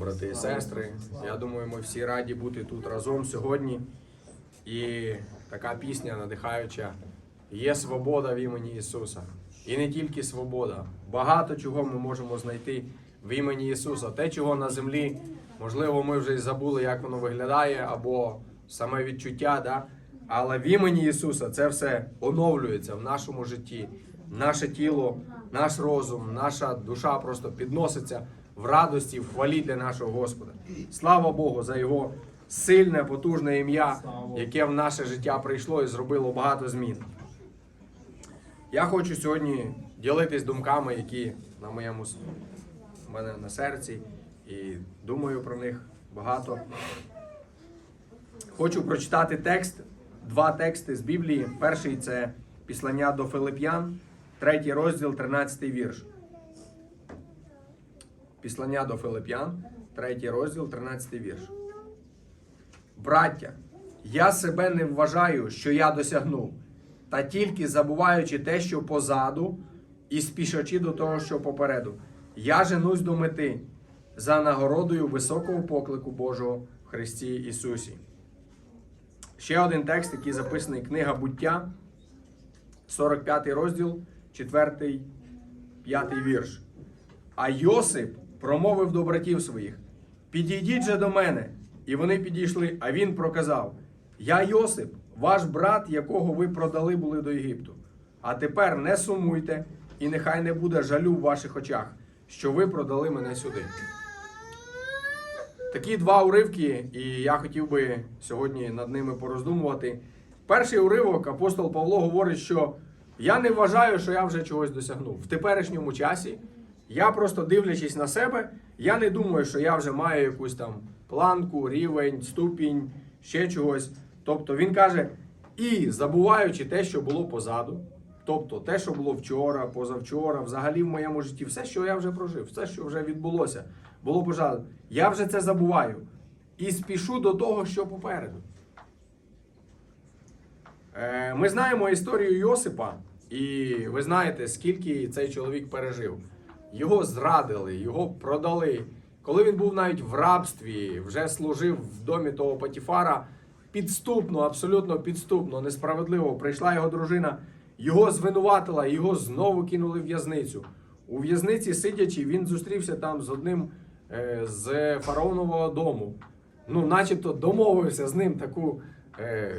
Брати і сестри, я думаю, ми всі раді бути тут разом сьогодні. І така пісня надихаюча. Є свобода в імені Ісуса. І не тільки свобода. Багато чого ми можемо знайти в імені Ісуса. Те, чого на землі, можливо, ми вже й забули, як воно виглядає, або саме відчуття. Да? Але в імені Ісуса це все оновлюється в нашому житті. Наше тіло, наш розум, наша душа просто підноситься в радості, в хвалі для нашого Господа. Слава Богу за Його сильне, потужне ім'я, яке в наше життя прийшло і зробило багато змін. Я хочу сьогодні ділитись думками, які на моєму в мене на серці, і думаю про них багато. Хочу прочитати текст, два тексти з Біблії. Перший це післання до Филип'ян, третій розділ, 13 вірш. Післання до Филип'ян, третій розділ, 13 вірш. Браття, я себе не вважаю, що я досягнув, та тільки забуваючи те, що позаду, і спішачи до того, що попереду. Я женусь до мети за нагородою високого поклику Божого в Христі Ісусі. Ще один текст, який записаний книга буття, 45 розділ, 4, 5 вірш. А Йосип промовив до братів своїх: Підійдіть же до мене. І вони підійшли, а він проказав: Я Йосип, ваш брат, якого ви продали були до Єгипту. А тепер не сумуйте, і нехай не буде жалю в ваших очах, що ви продали мене сюди. Такі два уривки, і я хотів би сьогодні над ними пороздумувати. Перший уривок апостол Павло говорить, що я не вважаю, що я вже чогось досягнув. В теперішньому часі я просто дивлячись на себе, я не думаю, що я вже маю якусь там планку, рівень, ступінь, ще чогось. Тобто він каже, і забуваючи те, що було позаду, тобто те, що було вчора, позавчора, взагалі в моєму житті, все, що я вже прожив, все, що вже відбулося, було позаду. Я вже це забуваю. І спішу до того, що попереду. Е, Ми знаємо історію Йосипа, і ви знаєте, скільки цей чоловік пережив. Його зрадили, його продали. Коли він був навіть в рабстві, вже служив в домі того Патіфара, підступно, абсолютно підступно, несправедливо прийшла його дружина, його звинуватила, його знову кинули в в'язницю. У в'язниці, сидячи, він зустрівся там з одним е, з фараонового дому. Ну, начебто домовився з ним таку. Е,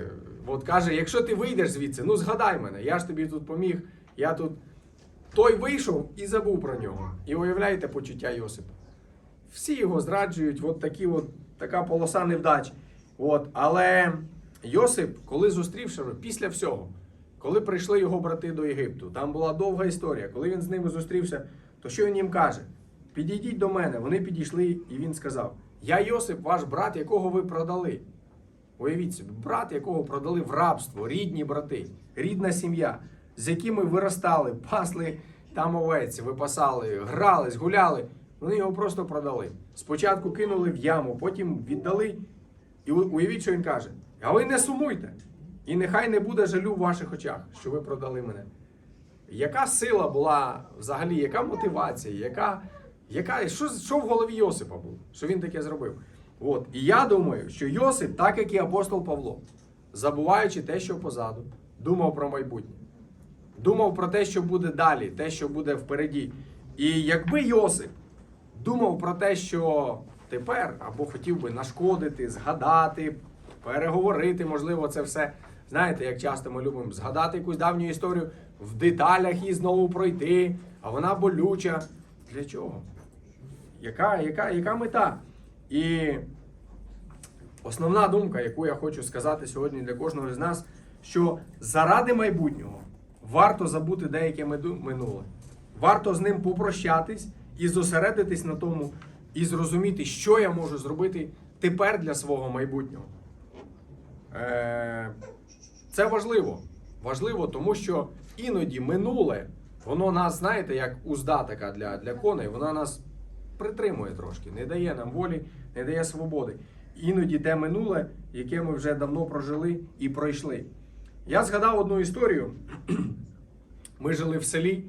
от каже: якщо ти вийдеш звідси, ну згадай мене, я ж тобі тут поміг, я тут. Той вийшов і забув про нього. І уявляєте почуття Йосипа. Всі його зраджують, от такі от, така полоса невдач. От. Але Йосип, коли зустрівши, після всього, коли прийшли його брати до Єгипту, там була довга історія. Коли він з ними зустрівся, то що він їм каже? Підійдіть до мене. Вони підійшли, і він сказав: Я Йосип, ваш брат, якого ви продали. Уявіть собі, брат, якого продали в рабство, рідні брати, рідна сім'я, з якими виростали, пасли там овець, випасали, грались, гуляли. Вони його просто продали. Спочатку кинули в яму, потім віддали. І уявіть, що він каже: А ви не сумуйте, і нехай не буде жалю в ваших очах, що ви продали мене. Яка сила була взагалі, яка мотивація, яка, яка, що, що в голові Йосипа було, що він таке зробив? От. І я думаю, що Йосип, так як і апостол Павло, забуваючи те, що позаду, думав про майбутнє. Думав про те, що буде далі, те, що буде впереді. І якби Йосип думав про те, що тепер або хотів би нашкодити, згадати, переговорити, можливо, це все. Знаєте, як часто ми любимо згадати якусь давню історію, в деталях її знову пройти, а вона болюча. Для чого? Яка, яка, яка мета? І основна думка, яку я хочу сказати сьогодні для кожного з нас, що заради майбутнього варто забути деяке минуле. Варто з ним попрощатись і зосередитись на тому, і зрозуміти, що я можу зробити тепер для свого майбутнього. Е, Це важливо. Важливо, тому що іноді минуле, воно нас, знаєте, як узда така для, для коней, вона нас притримує трошки, не дає нам волі, не дає свободи. Іноді те минуле, яке ми вже давно прожили і пройшли. Я згадав одну історію. Ми жили в селі,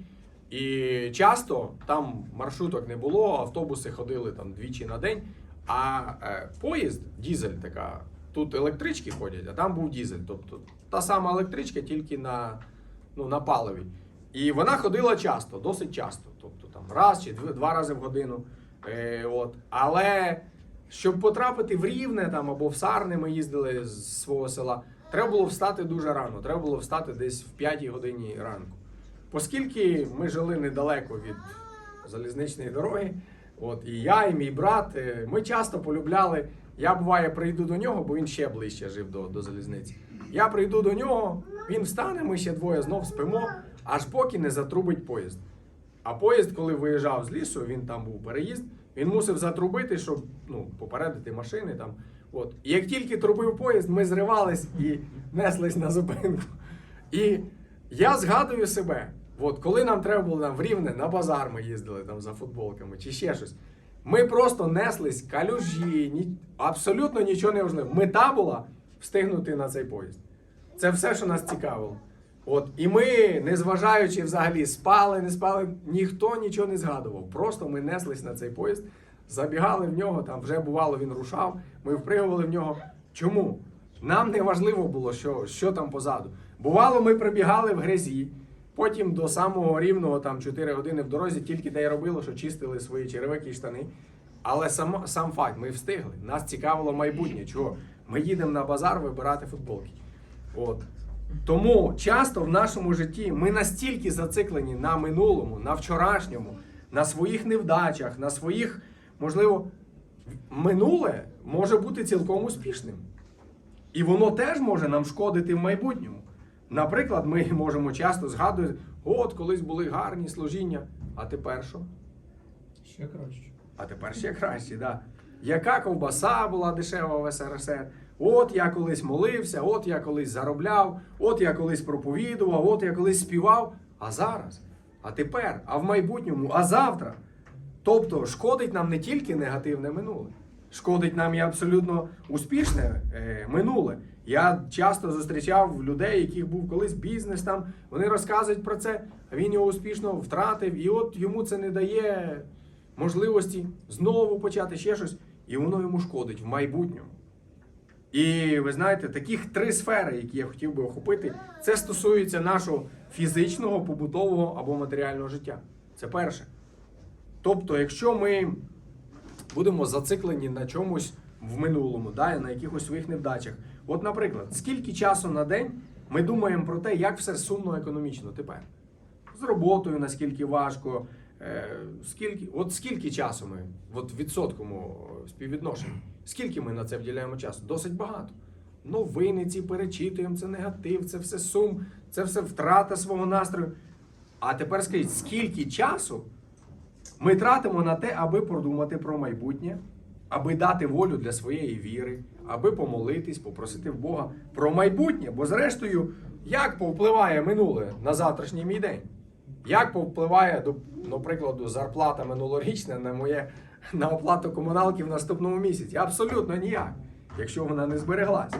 і часто там маршруток не було, автобуси ходили там двічі на день. А е, поїзд, дізель така, тут електрички ходять, а там був дізель. Тобто та сама електричка, тільки на, ну, на паливі. І вона ходила часто, досить часто. Тобто там раз чи дв- два рази в годину. Е, от. Але щоб потрапити в Рівне там, або в Сарни, ми їздили з свого села, треба було встати дуже рано. Треба було встати десь в 5 годині ранку. Оскільки ми жили недалеко від залізничної дороги, от і я, і мій брат, е, ми часто полюбляли. Я буває прийду до нього, бо він ще ближче жив до, до залізниці. Я прийду до нього, він встане, ми ще двоє знов спимо, аж поки не затрубить поїзд. А поїзд, коли виїжджав з лісу, він там був переїзд, він мусив затрубити, щоб ну, попередити машини там. От. І як тільки трубив поїзд, ми зривались і неслись на зупинку. І я згадую себе, от, коли нам треба було там, в Рівне, на базар ми їздили там за футболками чи ще щось. Ми просто неслись калюжі, ні, абсолютно нічого не важливо. Мета була встигнути на цей поїзд. Це все, що нас цікавило. От, і ми, незважаючи взагалі, спали, не спали, ніхто нічого не згадував. Просто ми неслись на цей поїзд, забігали в нього, там вже бувало, він рушав, ми впригували в нього. Чому? Нам не важливо було, що, що там позаду. Бувало, ми прибігали в грязі, потім до самого рівного там 4 години в дорозі, тільки те й робило, що чистили свої черевики і штани. Але сам, сам факт, ми встигли. Нас цікавило майбутнє. Чого? Ми їдемо на базар вибирати футболки. От. Тому часто в нашому житті ми настільки зациклені на минулому, на вчорашньому, на своїх невдачах, на своїх, можливо, минуле може бути цілком успішним. І воно теж може нам шкодити в майбутньому. Наприклад, ми можемо часто згадувати, от колись були гарні служіння, а тепер що? Ще краще. А тепер ще краще, да. Яка ковбаса була дешева в СРСР? От я колись молився, от я колись заробляв, от я колись проповідував, от я колись співав. А зараз, а тепер, а в майбутньому, а завтра. Тобто шкодить нам не тільки негативне минуле, шкодить нам і абсолютно успішне е, минуле. Я часто зустрічав людей, яких був колись бізнес там, вони розказують про це, а він його успішно втратив, і от йому це не дає можливості знову почати ще щось, і воно йому шкодить в майбутньому. І ви знаєте, таких три сфери, які я хотів би охопити, це стосується нашого фізичного, побутового або матеріального життя. Це перше. Тобто, якщо ми будемо зациклені на чомусь в минулому, да, на якихось своїх невдачах. От, наприклад, скільки часу на день ми думаємо про те, як все сумно економічно тепер? З роботою, наскільки важко, е, скільки, от скільки часу ми, от в відсотковому е, скільки ми на це вділяємо часу? Досить багато. Новини ці перечитуємо, це негатив, це все сум, це все втрата свого настрою. А тепер скажіть, скільки часу ми тратимо на те, аби продумати про майбутнє, аби дати волю для своєї віри, аби помолитись, попросити в Бога про майбутнє. Бо зрештою, як повпливає минуле на завтрашній мій день? Як повпливає, до, прикладу, зарплата минулорічна на моє на оплату комуналки в наступному місяці? Абсолютно ніяк, якщо вона не збереглась.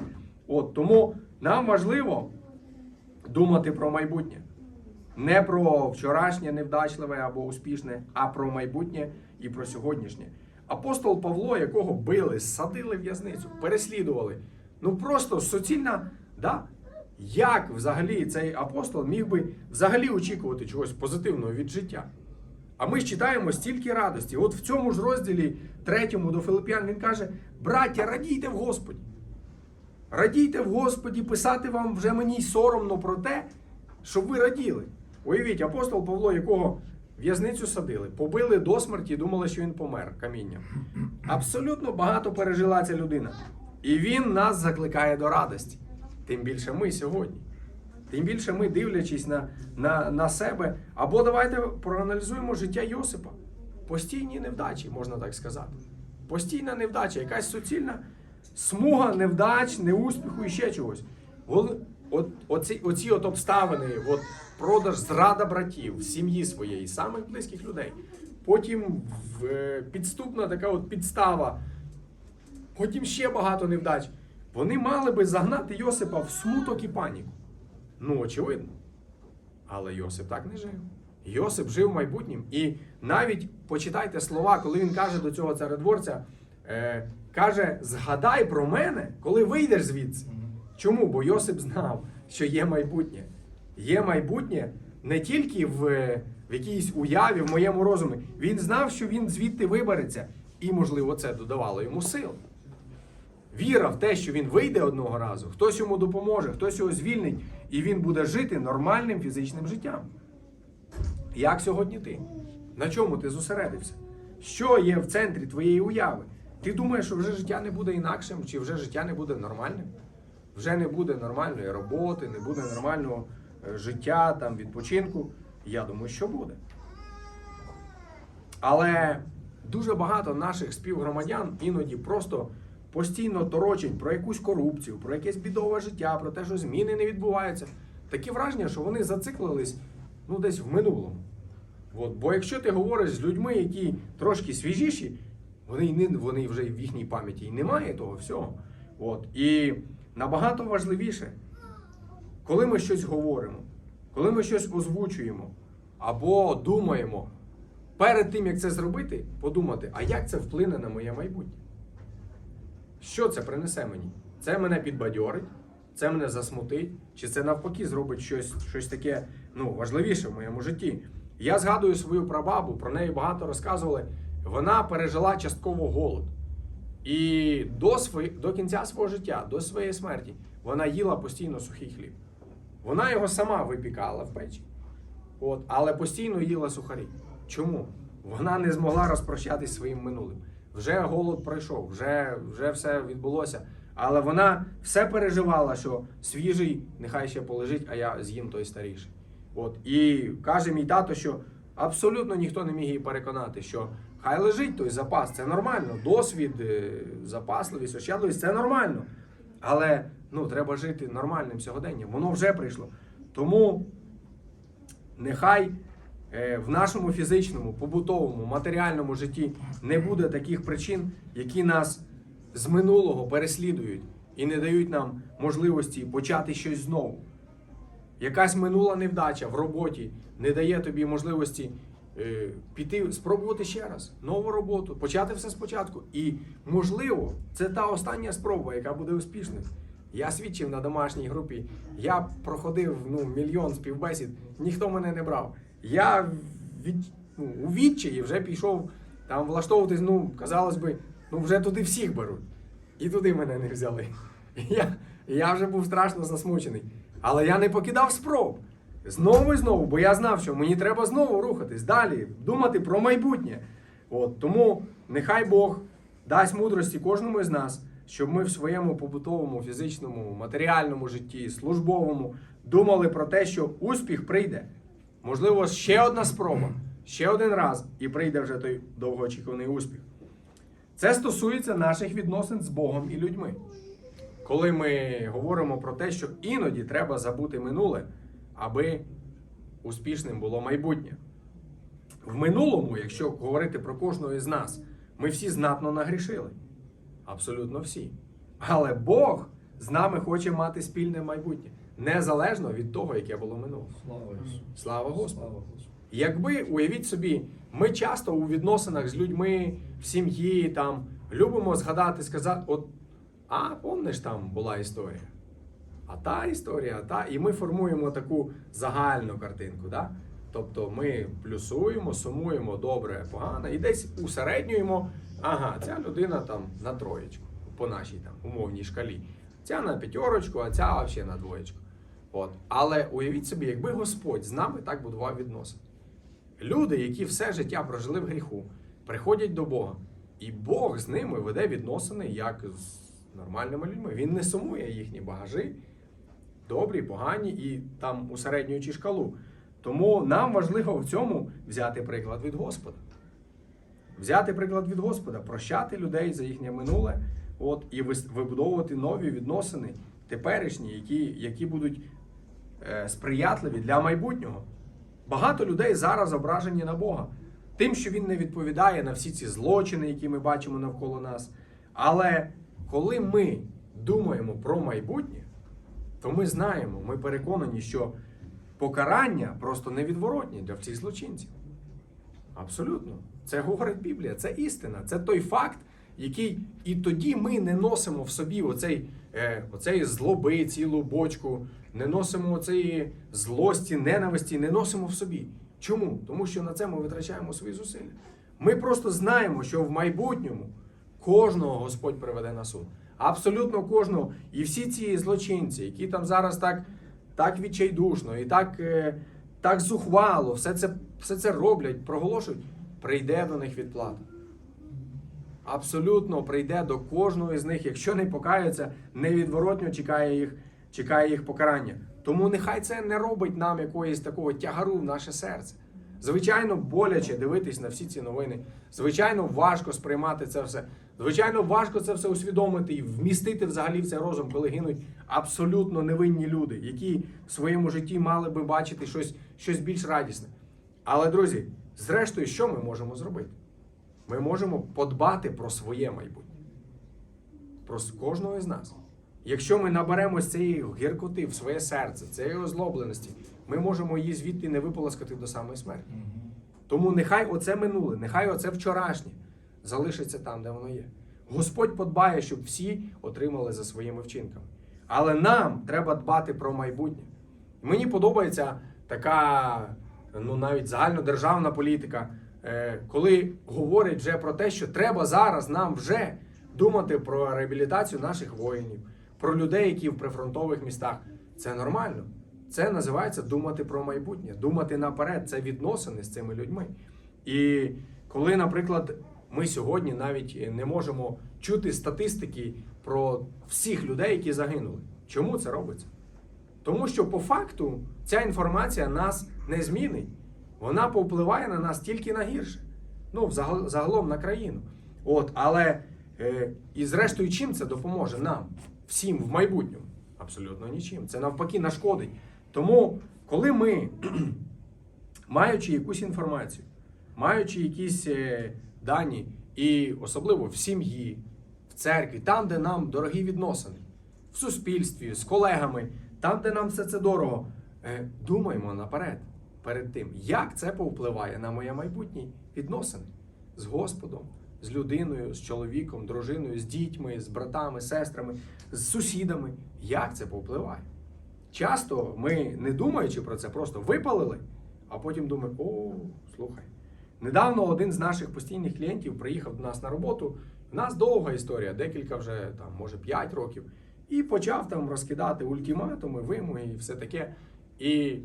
От тому нам важливо думати про майбутнє. Не про вчорашнє невдачливе або успішне, а про майбутнє і про сьогоднішнє. Апостол Павло, якого били, садили в'язницю, переслідували. Ну просто суцільна, да? як взагалі цей апостол міг би взагалі очікувати чогось позитивного від життя? А ми ж читаємо стільки радості. От в цьому ж розділі третьому до Филип'ян він каже: браття, радійте в Господі. Радійте в Господі, писати вам вже мені соромно про те, щоб ви раділи. Уявіть, апостол Павло, якого в'язницю садили, побили до смерті, і думали, що він помер камінням. Абсолютно багато пережила ця людина. І він нас закликає до радості. Тим більше ми сьогодні. Тим більше ми, дивлячись на, на, на себе. Або давайте проаналізуємо життя Йосипа. Постійні невдачі, можна так сказати. Постійна невдача, якась суцільна смуга невдач, неуспіху і ще чогось. От, оці, оці от обставини, от продаж зрада братів, сім'ї своєї, самих близьких людей. Потім е, підступна така от підстава, потім ще багато невдач. Вони мали би загнати Йосипа в смуток і паніку. Ну, очевидно. Але Йосип так не жив. Йосип жив майбутнім. І навіть почитайте слова, коли він каже до цього царедворця: Е, каже: згадай про мене, коли вийдеш звідси. Чому? Бо Йосип знав, що є майбутнє. Є майбутнє не тільки в, в якійсь уяві, в моєму розумі. Він знав, що він звідти вибереться, і, можливо, це додавало йому сил. Віра в те, що він вийде одного разу, хтось йому допоможе, хтось його звільнить, і він буде жити нормальним фізичним життям. Як сьогодні ти? На чому ти зосередився? Що є в центрі твоєї уяви? Ти думаєш, що вже життя не буде інакшим, чи вже життя не буде нормальним? Вже не буде нормальної роботи, не буде нормального е, життя, там, відпочинку. Я думаю, що буде. Але дуже багато наших співгромадян іноді просто постійно торочать про якусь корупцію, про якесь бідове життя, про те, що зміни не відбуваються. Такі враження, що вони зациклились ну, десь в минулому. От. Бо якщо ти говориш з людьми, які трошки свіжіші, вони, не, вони вже в їхній пам'яті і немає того всього. От. І набагато важливіше, коли ми щось говоримо, коли ми щось озвучуємо або думаємо, перед тим як це зробити, подумати, а як це вплине на моє майбутнє? Що це принесе мені? Це мене підбадьорить, це мене засмутить, чи це навпаки зробить щось, щось таке ну, важливіше в моєму житті. Я згадую свою прабабу, про неї багато розказували. Вона пережила частково голод. І до, свої, до кінця свого життя, до своєї смерті, вона їла постійно сухий хліб. Вона його сама випікала в печі, от, але постійно їла сухарі. Чому? Вона не змогла розпрощатись своїм минулим. Вже голод пройшов, вже, вже все відбулося. Але вона все переживала, що свіжий нехай ще полежить, а я з'їм той старіший. От. І каже мій тато, що абсолютно ніхто не міг її переконати, що хай лежить той запас, це нормально. Досвід, е, запасливість, ощадливість це нормально. Але ну, треба жити нормальним сьогоденням. Воно вже прийшло. Тому нехай е, в нашому фізичному, побутовому, матеріальному житті не буде таких причин, які нас з минулого переслідують і не дають нам можливості почати щось знову. Якась минула невдача в роботі не дає тобі можливості е, піти, спробувати ще раз нову роботу, почати все спочатку. І, можливо, це та остання спроба, яка буде успішною. Я свідчив на домашній групі. Я проходив ну, мільйон співбесід, ніхто мене не брав. Я від, ну, у відчаї вже пішов там влаштовуватись, ну, казалось би, ну вже туди всіх беруть. І туди мене не взяли. Я, я вже був страшно засмучений. Але я не покидав спроб. Знову і знову, бо я знав, що мені треба знову рухатись далі, думати про майбутнє. От, тому нехай Бог дасть мудрості кожному із нас, щоб ми в своєму побутовому, фізичному, матеріальному житті, службовому думали про те, що успіх прийде. Можливо, ще одна спроба, ще один раз, і прийде вже той довгоочікуваний успіх. Це стосується наших відносин з Богом і людьми. Коли ми говоримо про те, що іноді треба забути минуле, аби успішним було майбутнє. В минулому, якщо говорити про кожного із нас, ми всі знатно нагрішили. Абсолютно всі. Але Бог з нами хоче мати спільне майбутнє, незалежно від того, яке було минуле. Слава Ісусу. Слава Господу. Якби уявіть собі, ми часто у відносинах з людьми в сім'ї там любимо згадати, сказати, от, а помниш, там була історія. А та історія, а та, і ми формуємо таку загальну картинку. Да? Тобто ми плюсуємо, сумуємо добре, погано, і десь усереднюємо, ага, ця людина там на троєчку, по нашій там умовній шкалі. Ця на п'ятерочку, а ця взагалі на двоєчку. От. Але уявіть собі, якби Господь з нами так будував відносини. Люди, які все життя прожили в гріху, приходять до Бога, і Бог з ними веде відносини як з нормальними людьми. Він не сумує їхні багажі, добрі, погані і там усереднюючи шкалу. Тому нам важливо в цьому взяти приклад від Господа. Взяти приклад від Господа, прощати людей за їхнє минуле, от, і вибудовувати нові відносини, теперішні, які, які будуть е, сприятливі для майбутнього. Багато людей зараз ображені на Бога, тим, що він не відповідає на всі ці злочини, які ми бачимо навколо нас. Але коли ми думаємо про майбутнє, то ми знаємо, ми переконані, що покарання просто невідворотні для всіх злочинців. Абсолютно. Це говорить Біблія, це істина, це той факт, який і тоді ми не носимо в собі оцей, е, оцей злоби, цілу бочку, не носимо оцеї злості, ненависті, не носимо в собі. Чому? Тому що на це ми витрачаємо свої зусилля. Ми просто знаємо, що в майбутньому кожного Господь приведе на суд. Абсолютно кожного. І всі ці злочинці, які там зараз так, так відчайдушно і так, е, так зухвало, все це, все це роблять, проголошують, прийде до них відплата. Абсолютно прийде до кожного з них, якщо не покаються, невідворотньо чекає їх, чекає їх покарання. Тому нехай це не робить нам якоїсь такого тягару в наше серце. Звичайно, боляче дивитись на всі ці новини. Звичайно, важко сприймати це все. Звичайно, важко це все усвідомити і вмістити взагалі в цей розум, коли гинуть абсолютно невинні люди, які в своєму житті мали би бачити щось, щось більш радісне. Але, друзі, зрештою, що ми можемо зробити? Ми можемо подбати про своє майбутнє, про кожного з нас. Якщо ми наберемось цієї гіркоти в своє серце, цієї озлобленості, ми можемо її звідти не виполоскати до самої смерті. Тому нехай оце минуле, нехай оце вчорашнє залишиться там, де воно є. Господь подбає, щоб всі отримали за своїми вчинками. Але нам треба дбати про майбутнє. Мені подобається така, ну навіть загальнодержавна політика, е, коли говорять вже про те, що треба зараз нам вже думати про реабілітацію наших воїнів, про людей, які в прифронтових містах. Це нормально. Це називається думати про майбутнє, думати наперед. Це відносини з цими людьми. І коли, наприклад, ми сьогодні навіть не можемо чути статистики про всіх людей, які загинули. Чому це робиться? Тому що по факту ця інформація нас не змінить. Вона повпливає на нас тільки на гірше. Ну, загалом на країну. От, але е, і зрештою, чим це допоможе нам, всім в майбутньому? Абсолютно нічим. Це навпаки нашкодить. Тому, коли ми, маючи якусь інформацію, маючи якісь е, дані, і особливо в сім'ї, в церкві, там, де нам дорогі відносини, в суспільстві, з колегами, там, де нам все це дорого, е, думаємо наперед, перед тим, як це повпливає на моє майбутнє відносини з Господом, з людиною, з чоловіком, дружиною, з дітьми, з братами, сестрами, з сусідами. Як це повпливає? Часто ми, не думаючи про це, просто випалили, а потім думаємо: о, слухай. Недавно один з наших постійних клієнтів приїхав до нас на роботу. У нас довга історія, декілька вже там, може, 5 років, і почав там розкидати ультиматуми, вимоги і все таке. І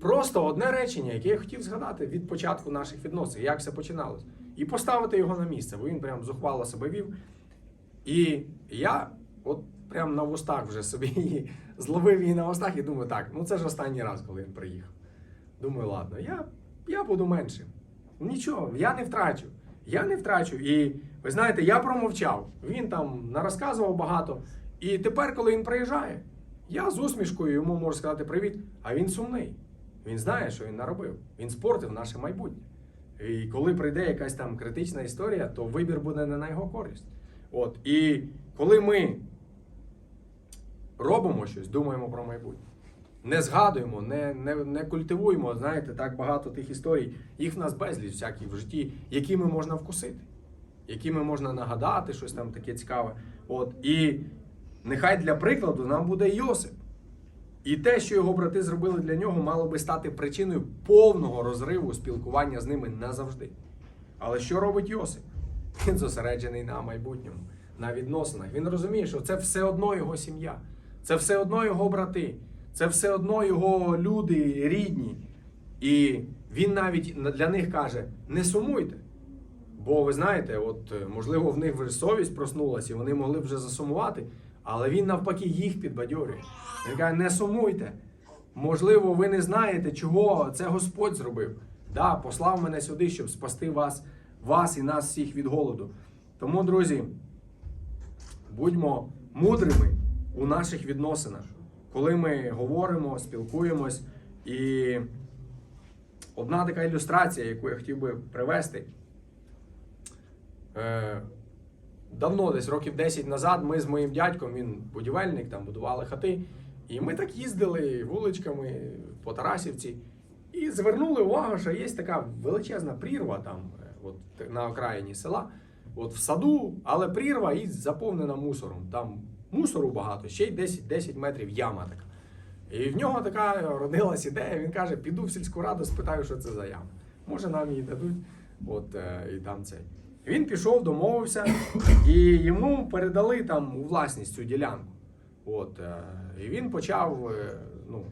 просто одне речення, яке я хотів згадати від початку наших відносин, як все починалось, і поставити його на місце, бо він прям зухвало себе вів. І я от прям на вустах вже собі її зловив її на вустах і думаю, так, ну це ж останній раз, коли він приїхав. Думаю, ладно, я, я буду меншим. Нічого, я не втрачу. Я не втрачу. І ви знаєте, я промовчав. Він там нарозказував багато. І тепер, коли він приїжджає, я з усмішкою йому можу сказати привіт, а він сумний. Він знає, що він наробив. Він спортив наше майбутнє. І коли прийде якась там критична історія, то вибір буде не на його користь. От. І коли ми робимо щось, думаємо про майбутнє. Не згадуємо, не, не, не культивуємо, знаєте, так багато тих історій. Їх в нас безліч всяких в житті, якими можна вкусити, якими можна нагадати, щось там таке цікаве. От. І нехай для прикладу нам буде Йосип. І те, що його брати зробили для нього, мало би стати причиною повного розриву спілкування з ними назавжди. Але що робить Йосип? Він зосереджений на майбутньому, на відносинах. Він розуміє, що це все одно його сім'я, це все одно його брати, це все одно його люди рідні. І він навіть для них каже: не сумуйте. Бо ви знаєте, от е, можливо, в них вже совість проснулася, і вони могли вже засумувати, але він навпаки їх підбадьорює. Він каже, не сумуйте. Можливо, ви не знаєте, чого це Господь зробив. Да, послав мене сюди, щоб спасти вас, вас і нас всіх від голоду. Тому, друзі, будьмо мудрими у наших відносинах, коли ми говоримо, спілкуємось. І одна така ілюстрація, яку я хотів би привести. Давно, десь років 10 назад, ми з моїм дядьком, він будівельник, там будували хати. І ми так їздили вуличками по Тарасівці і звернули увагу, що є така величезна прірва там, е, от на окраїні села. от в саду, але прірва і заповнена мусором. Там мусору багато, ще й 10, 10 метрів яма така. І в нього така родилась ідея. Він каже: піду в сільську раду, спитаю, що це за яма. Може, нам її дадуть. От е, і там цей. Він пішов, домовився, і йому передали там у власність цю ділянку. От, е, і він почав, е, ну,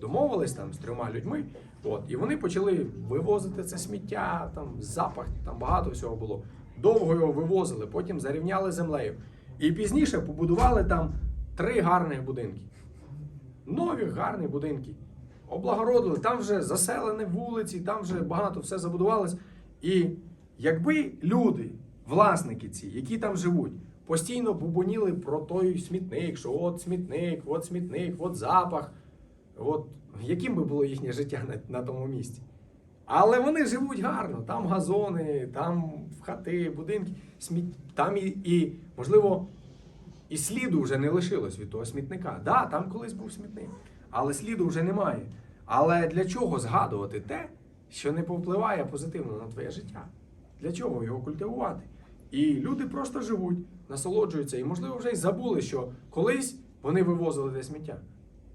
домовились там з трьома людьми. От, і вони почали вивозити це сміття, там запах, там багато всього було. Довго його вивозили, потім зарівняли землею. І пізніше побудували там три гарних будинки. Нові гарні будинки. Облагородили, там вже заселені вулиці, там вже багато все забудувалось. І якби люди, власники ці, які там живуть, постійно бубоніли про той смітник, що от смітник, от смітник, от запах, от яким би було їхнє життя на, на тому місці? Але вони живуть гарно, там газони, там хати, будинки, сміт... там і, і, можливо, і сліду вже не лишилось від того смітника. Да, там колись був смітник, але сліду вже немає. Але для чого згадувати те, що не повпливає позитивно на твоє життя? Для чого його культивувати? І люди просто живуть, насолоджуються, і, можливо, вже й забули, що колись вони вивозили те сміття.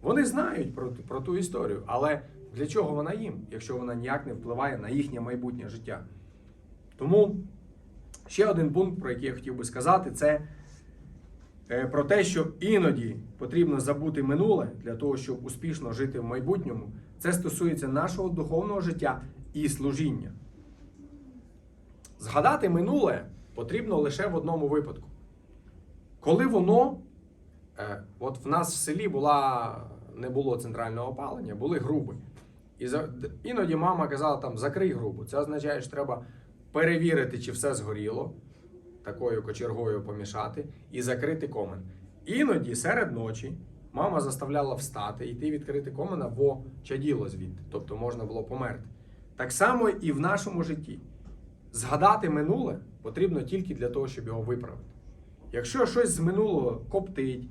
Вони знають про, про ту історію, але для чого вона їм, якщо вона ніяк не впливає на їхнє майбутнє життя? Тому ще один пункт, про який я хотів би сказати, це е, про те, що іноді потрібно забути минуле для того, щоб успішно жити в майбутньому. Це стосується нашого духовного життя і служіння. Згадати минуле потрібно лише в одному випадку. Коли воно, е, от в нас в селі була, не було центрального опалення, були груби. І за, іноді мама казала там закрий грубу. Це означає, що треба перевірити, чи все згоріло, такою кочергою помішати, і закрити комен. Іноді серед ночі мама заставляла встати, йти відкрити комена, бо чаділо звідти, тобто можна було померти. Так само і в нашому житті. Згадати минуле потрібно тільки для того, щоб його виправити. Якщо щось з минулого коптить,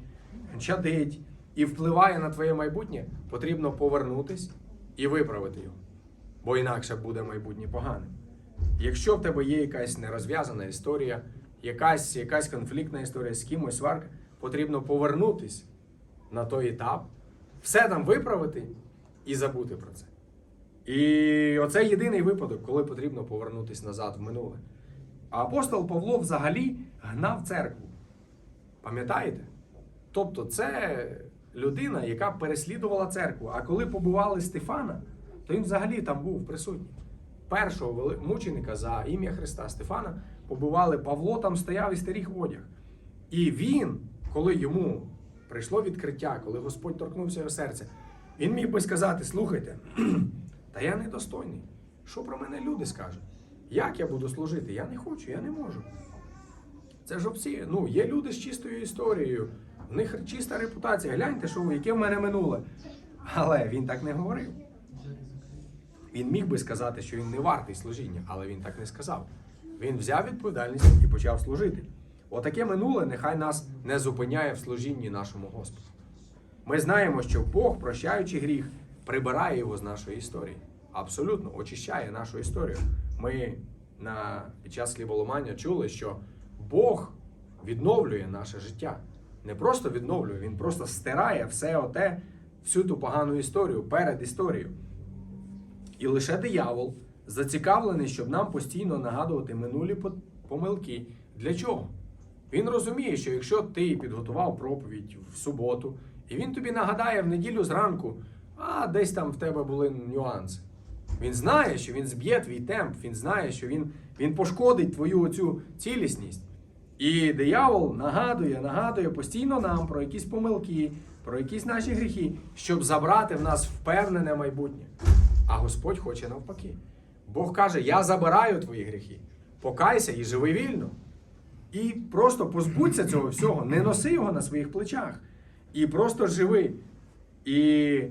чадить і впливає на твоє майбутнє, потрібно повернутись і виправити його. Бо інакше буде майбутнє поганим. Якщо в тебе є якась нерозв'язана історія, якась, якась конфліктна історія з кимось сварка, потрібно повернутись на той етап, все там виправити і забути про це. І оце єдиний випадок, коли потрібно повернутися назад в минуле. А апостол Павло взагалі гнав церкву. Пам'ятаєте? Тобто, це людина, яка переслідувала церкву. А коли побивали Стефана, то він взагалі там був присутній. Першого мученика за ім'я Христа Стефана побивали Павло, там стояв і старіх одяг. І він, коли йому прийшло відкриття, коли Господь торкнувся його серця, він міг би сказати: слухайте, та я недостойний. Що про мене люди скажуть? Як я буду служити? Я не хочу, я не можу. Це ж всі. Ну, є люди з чистою історією, в них чиста репутація. Гляньте, що яке в мене минуле. Але він так не говорив. Він міг би сказати, що він не вартий служіння, але він так не сказав. Він взяв відповідальність і почав служити. Отаке минуле нехай нас не зупиняє в служінні нашому Господу. Ми знаємо, що Бог, прощаючи гріх, прибирає його з нашої історії. Абсолютно очищає нашу історію. Ми на, під час хліболомання чули, що Бог відновлює наше життя. Не просто відновлює, він просто стирає все оте, всю ту погану історію перед історією. І лише диявол зацікавлений, щоб нам постійно нагадувати минулі помилки. Для чого? Він розуміє, що якщо ти підготував проповідь в суботу, і він тобі нагадає в неділю зранку, а десь там в тебе були нюанси. Він знає, що він зб'є твій темп, він знає, що він, він пошкодить твою оцю цілісність. І диявол нагадує, нагадує постійно нам про якісь помилки, про якісь наші гріхи, щоб забрати в нас впевнене майбутнє. А Господь хоче навпаки. Бог каже: Я забираю твої гріхи, покайся і живи вільно. І просто позбудься цього всього, не носи його на своїх плечах. І просто живи. І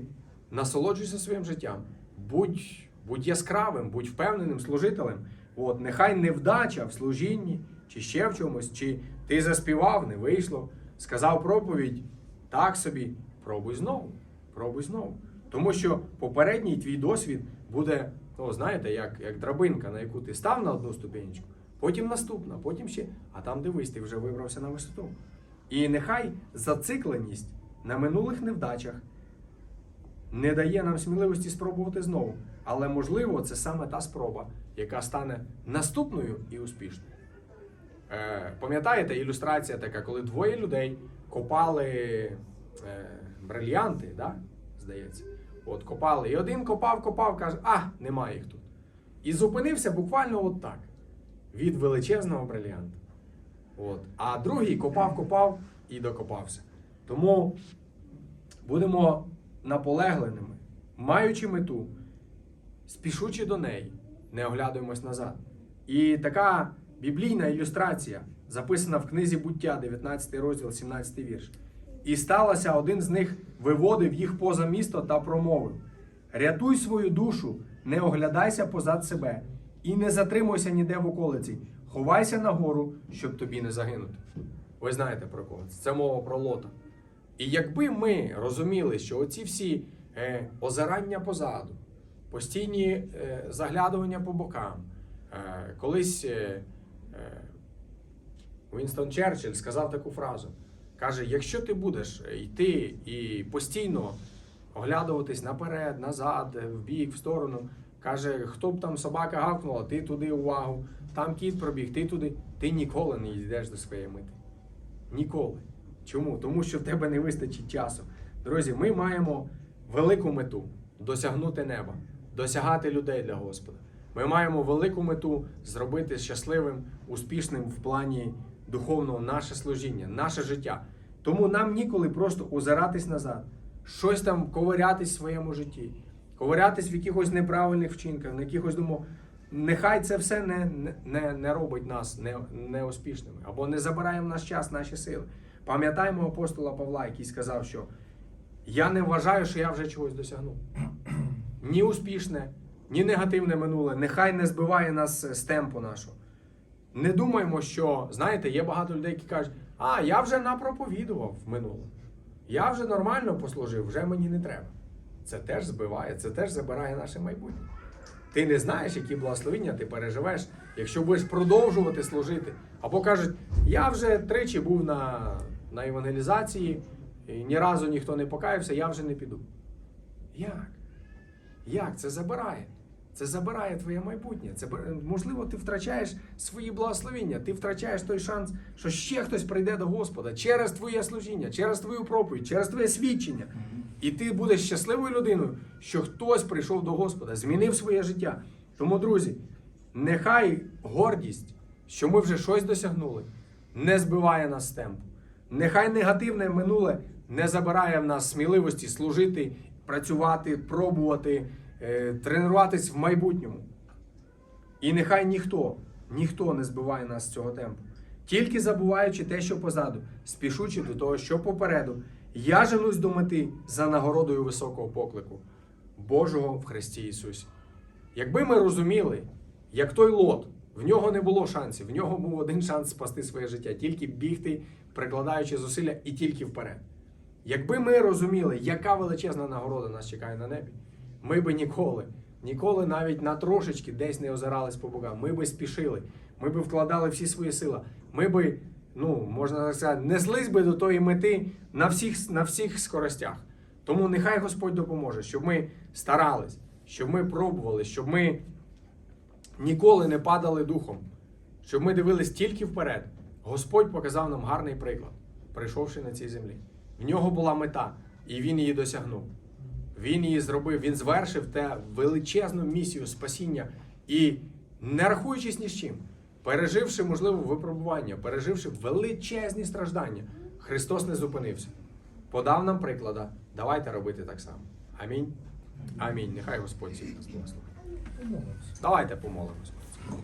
насолоджуйся своїм життям. Будь, будь яскравим, будь впевненим служителем. От, нехай невдача в служінні, чи ще в чомусь, чи ти заспівав, не вийшло, сказав проповідь, так собі, пробуй знову, пробуй знову. Тому що попередній твій досвід буде, ну, знаєте, як, як драбинка, на яку ти став на одну ступенечку, потім наступна, потім ще. А там дивись, ти вже вибрався на висоту. І нехай зацикленість на минулих невдачах не дає нам сміливості спробувати знову. Але можливо, це саме та спроба, яка стане наступною і успішною. Е, пам'ятаєте, ілюстрація така, коли двоє людей копали е, брильянти, да? здається. От копали. І один копав, копав, каже, а, немає їх тут. І зупинився буквально от так. Від величезного брильянта. От. А другий копав, копав і докопався. Тому будемо наполегливими, маючи мету, спішучи до неї, не оглядуємось назад. І така біблійна ілюстрація записана в книзі буття, 19 розділ, 17 вірш. І сталося, один з них виводив їх поза місто та промовив: Рятуй свою душу, не оглядайся позад себе, і не затримуйся ніде в околиці. Ховайся нагору, щоб тобі не загинути. Ви знаєте про кого? Це мова про лота. І якби ми розуміли, що оці всі е, озирання позаду, постійні е, заглядування по бокам, е, колись е, е, Вінстон Черчилль сказав таку фразу: каже: якщо ти будеш йти і постійно оглядуватись наперед, назад, в бік, в сторону, каже, хто б там собака гавкнула, ти туди увагу, там кіт пробіг, ти туди, ти ніколи не йдеш до своєї мети. Ніколи. Чому? Тому що в тебе не вистачить часу. Друзі, ми маємо велику мету досягнути неба, досягати людей для Господа. Ми маємо велику мету зробити щасливим, успішним в плані духовного наше служіння, наше життя. Тому нам ніколи просто озиратись назад, щось там ковирятись в своєму житті, ковирятись в якихось неправильних вчинках, на якихось думок. Нехай це все не, не, не робить нас не, неуспішними або не забирає в наш час, наші сили. Пам'ятаємо апостола Павла, який сказав, що я не вважаю, що я вже чогось досягнув. Ні успішне, ні негативне минуле, нехай не збиває нас з темпу нашого. Не думаємо, що, знаєте, є багато людей, які кажуть, а я вже напроповідував в минулому. Я вже нормально послужив, вже мені не треба. Це теж збиває, це теж забирає наше майбутнє. Ти не знаєш, які благословення ти переживеш, якщо будеш продовжувати служити. Або кажуть, я вже тричі був на, на евангелізації, і ні разу ніхто не покаявся, я вже не піду. Як? Як? Це забирає. Це забирає твоє майбутнє. Це можливо, ти втрачаєш свої благословення, ти втрачаєш той шанс, що ще хтось прийде до Господа через твоє служіння, через твою проповідь, через твоє свідчення. І ти будеш щасливою людиною, що хтось прийшов до Господа, змінив своє життя. Тому, друзі, нехай гордість, що ми вже щось досягнули, не збиває нас з темпу. Нехай негативне минуле не забирає в нас сміливості служити, працювати, пробувати, е, тренуватись в майбутньому. І нехай ніхто, ніхто не збиває нас з цього темпу. Тільки забуваючи те, що позаду, спішучи до того, що попереду, я женусь до мети за нагородою високого поклику Божого в Христі Ісусі. Якби ми розуміли, як той лот, в нього не було шансів, в нього був один шанс спасти своє життя, тільки бігти, прикладаючи зусилля і тільки вперед. Якби ми розуміли, яка величезна нагорода нас чекає на небі, ми би ніколи, ніколи навіть на трошечки десь не озирались по бокам. Ми би спішили, ми би вкладали всі свої сили. Ми би, ну, можна так сказати, неслись би до тої мети на всіх, на всіх скоростях. Тому нехай Господь допоможе, щоб ми старались, щоб ми пробували, щоб ми ніколи не падали духом, щоб ми дивились тільки вперед. Господь показав нам гарний приклад, прийшовши на цій землі. В нього була мета, і він її досягнув. Він її зробив, він звершив те величезну місію спасіння і, не рахуючись ні з чим, переживши, можливо, випробування, переживши величезні страждання, Христос не зупинився. Подав нам приклада. Давайте робити так само. Амінь. Амінь. Нехай Господь всіх нас благословить. Давайте помолимось.